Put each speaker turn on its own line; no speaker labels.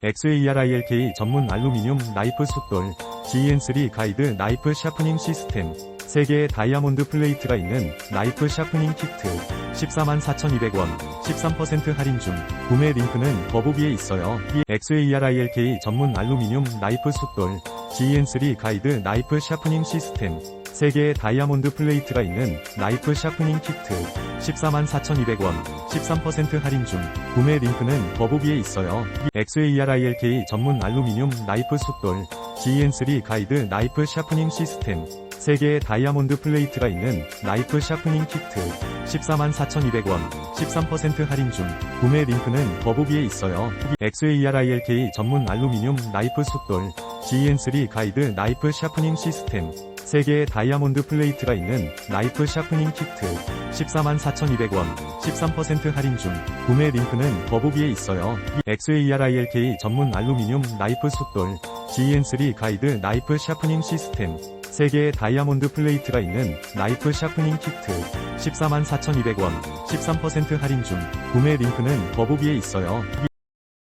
XARILK 전문 알루미늄 나이프 숫돌 GN3 가이드 나이프 샤프닝 시스템 3개의 다이아몬드 플레이트가 있는 나이프 샤프닝 키트 144,200원 13% 할인 중 구매 링크는 더보기에 있어요. 이 XARILK 전문 알루미늄 나이프 숫돌 GN3 가이드 나이프 샤프닝 시스템 3개의 다이아몬드 플레이트가 있는 나이프 샤프닝 키트 144,200원 13% 할인 중 구매 링크는 더보기에 있어요. 이 XARILK 전문 알루미늄 나이프 숫돌 GN3 가이드 나이프 샤프닝 시스템 3개의 다이아몬드 플레이트가 있는 나이프 샤프닝 키트 144,200원 13% 할인 중 구매 링크는 더보기에 있어요. 이 XARILK 전문 알루미늄 나이프 숫돌 GN3 가이드 나이프 샤프닝 시스템 3개의 다이아몬드 플레이트가 있는 나이프 샤프닝 키트 144,200원 13% 할인 중 구매 링크는 더보기에 있어요. 이 XARILK 전문 알루미늄 나이프 숫돌 GN3 가이드 나이프 샤프닝 시스템 3개의 다이아몬드 플레이트가 있는 나이프 샤프닝 키트 144,200원 13% 할인 중 구매 링크는 더보기에 있어요. 이